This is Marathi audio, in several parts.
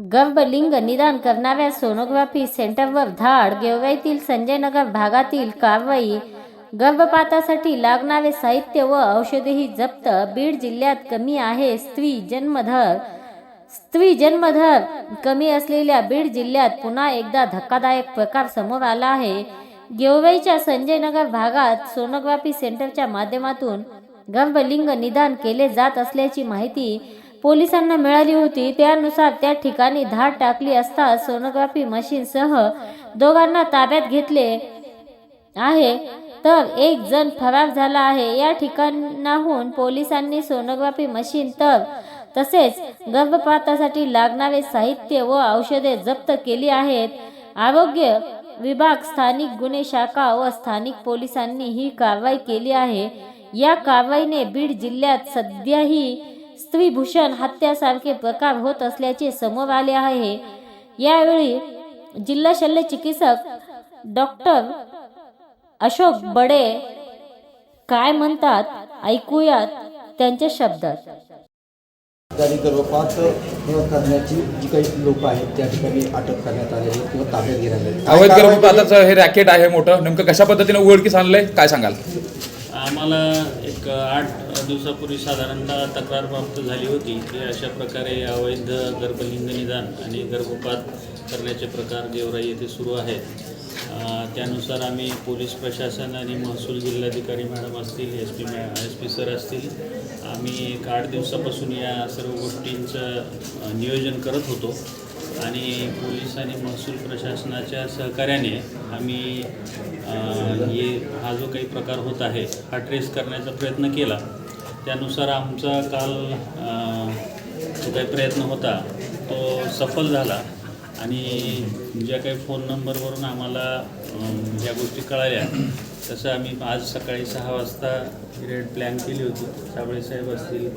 गर्भलिंग निदान करणाऱ्या सोनोग्राफी सेंटरवर धाड गेवराईतील संजयनगर भागातील कारवाई गर्भपातासाठी लागणारे साहित्य व औषधेही जप्त. बीड जिल्ह्यात कमी आहे स्त्री जन्मधर स्त्री जन्मधर कमी असलेल्या बीड जिल्ह्यात पुन्हा एकदा धक्कादायक प्रकार समोर आला आहे. गेवराईच्या संजयनगर भागात सोनोग्राफी सेंटरच्या माध्यमातून गर्भलिंग निदान केले जात असल्याची माहिती पोलिसांना मिळाली होती त्यानुसार त्या ठिकाणी धाड टाकली असता सोनोग्राफी मशीनसह दोघांना ताब्यात घेतले आहे. तर एक जण फरार झाला आहे. या ठिकाणाहून पोलिसांनी सोनोग्राफी मशीन तर तसेच गर्भपातासाठी लागणारे साहित्य व औषधे जप्त केली आहेत. आरोग्य विभाग स्थानिक गुन्हे शाखा व स्थानिक पोलिसांनी ही कारवाई केली आहे. या कारवाईने बीड जिल्ह्यात सध्याही स्त्रीभूषण हत्यासारखे प्रकार होत असल्याचे समोर आले आहे. यावेळी जिल्हा शल्य चिकित्सक डॉक्टर अशोक बडे काय म्हणतात ऐकूयात त्यांच्या शब्दात. गर्भपात किंवा करण्याची जी काही लोक आहेत त्या ठिकाणी अटक करण्यात आलेली किंवा ताब्यात घेण्यात अवैध गर्भपाताचं हे रॅकेट आहे मोठं. नेमकं कशा पद्धतीने उघडकीस आणलंय काय सांगाल? आम्हाला एक आठ दिवसापूर्वी साधारणतः तक्रार प्राप्त झाली होती की अशा प्रकारे अवैध गर्भलिंग निदान आणि गर्भपात करण्याचे प्रकार गेवराई येथे सुरू आहेत. त्यानुसार आम्ही पोलीस प्रशासन आणि महसूल जिल्हाधिकारी मॅडम असतील एस पी मॅ एस पी सर असतील आम्ही एक आठ दिवसापासून या सर्व गोष्टींचं नियोजन करत होतो. आणि पोलीस आणि महसूल प्रशासनाच्या सहकार्याने आम्ही हे हा जो काही प्रकार होत आहे हा ट्रेस करण्याचा प्रयत्न केला. त्यानुसार आमचा काल जो काही प्रयत्न होता तो सफल झाला. आणि ज्या काही फोन नंबरवरून आम्हाला ज्या गोष्टी कळाल्या तसं आम्ही आज सकाळी सहा वाजता रेड प्लॅन केली होती. साबळे साहेब असतील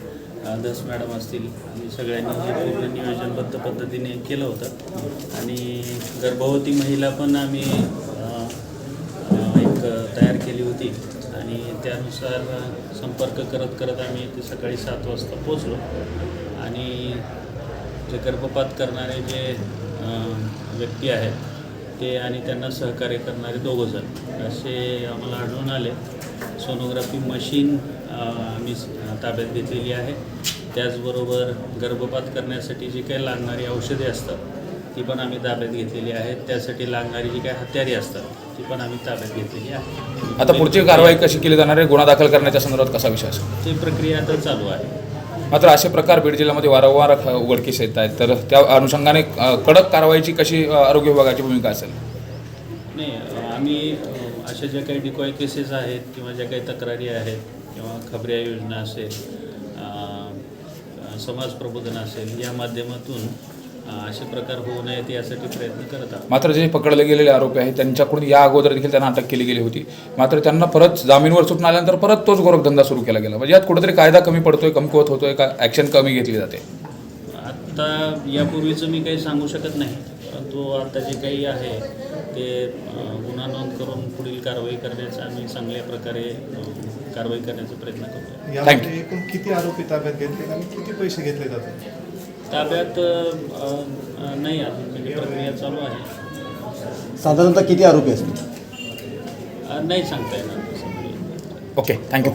आदर्श मॅडम असतील आणि सगळ्यांनी हे पूर्ण नियोजनबद्ध पद्धतीने केलं होतं. आणि गर्भवती महिला पण आम्ही एक तयार केली होती. आणि त्यानुसार संपर्क करत करत आम्ही ते सकाळी सात वाजता पोचलो आणि जे गर्भपात करणारे जे व्यक्ती आहेत ते आणि त्यांना सहकार्य करणारे दोघंजण असे आम्हाला आढळून आले. सोनोग्राफी मशीन आम्ही ताब्यात घेतलेली आहे. त्याचबरोबर गर्भपात करण्यासाठी जी काही लागणारी औषधे असतात ती पण आम्ही ताब्यात घेतलेली आहेत. त्यासाठी लागणारी जी काही हत्यारे असतात ती पण आम्ही ताब्यात घेतलेली आहे. आता पुढची कारवाई कशी केली जाणार आहे? गुन्हा दाखल करण्याच्या संदर्भात कसा विषय असेल ती प्रक्रिया आता चालू आहे. मात्र असे प्रकार बीड जिल्ह्यामध्ये वारंवार उघडकीस येत आहेत. तर त्या अनुषंगाने कडक कारवाईची कशी आरोग्य विभागाची भूमिका असेल? नाही आम्ही अशा ज्या काही डिकॉय केसेस आहेत किंवा ज्या काही तक्रारी आहेत किंवा खबऱ्या योजना असेल समाज प्रबोधन असेल या माध्यमातून असे प्रकार होऊ नयेत यासाठी प्रयत्न करत आहोत. मात्र जे पकडले गेलेले आरोपी आहेत त्यांच्याकडून या अगोदर देखील त्यांना अटक केली गेली होती. मात्र त्यांना परत जामीनवर सुटून आल्यानंतर परत तोच गोरखधंदा सुरू केला गेला. म्हणजे यात कुठेतरी कायदा कमी पडतोय कमकुवत होतोय का ॲक्शन कमी घेतली जाते? आत्ता यापूर्वीचं मी काही सांगू शकत नाही परंतु आता जे काही आहे ते गुन्हा नोंद करून पुढील कारवाई करण्याचा आम्ही चांगल्या प्रकारे कारवाई करण्याचा प्रयत्न करतो यामध्ये एकूण किती आरोपी ताब्यात घेतले आणि किती पैसे घेतले जातात? ताब्यात नाही अजून म्हणजे प्रक्रिया चालू आहे. साधारणतः किती आरोपी असतील? नाही सांगता येणार. Okay thank you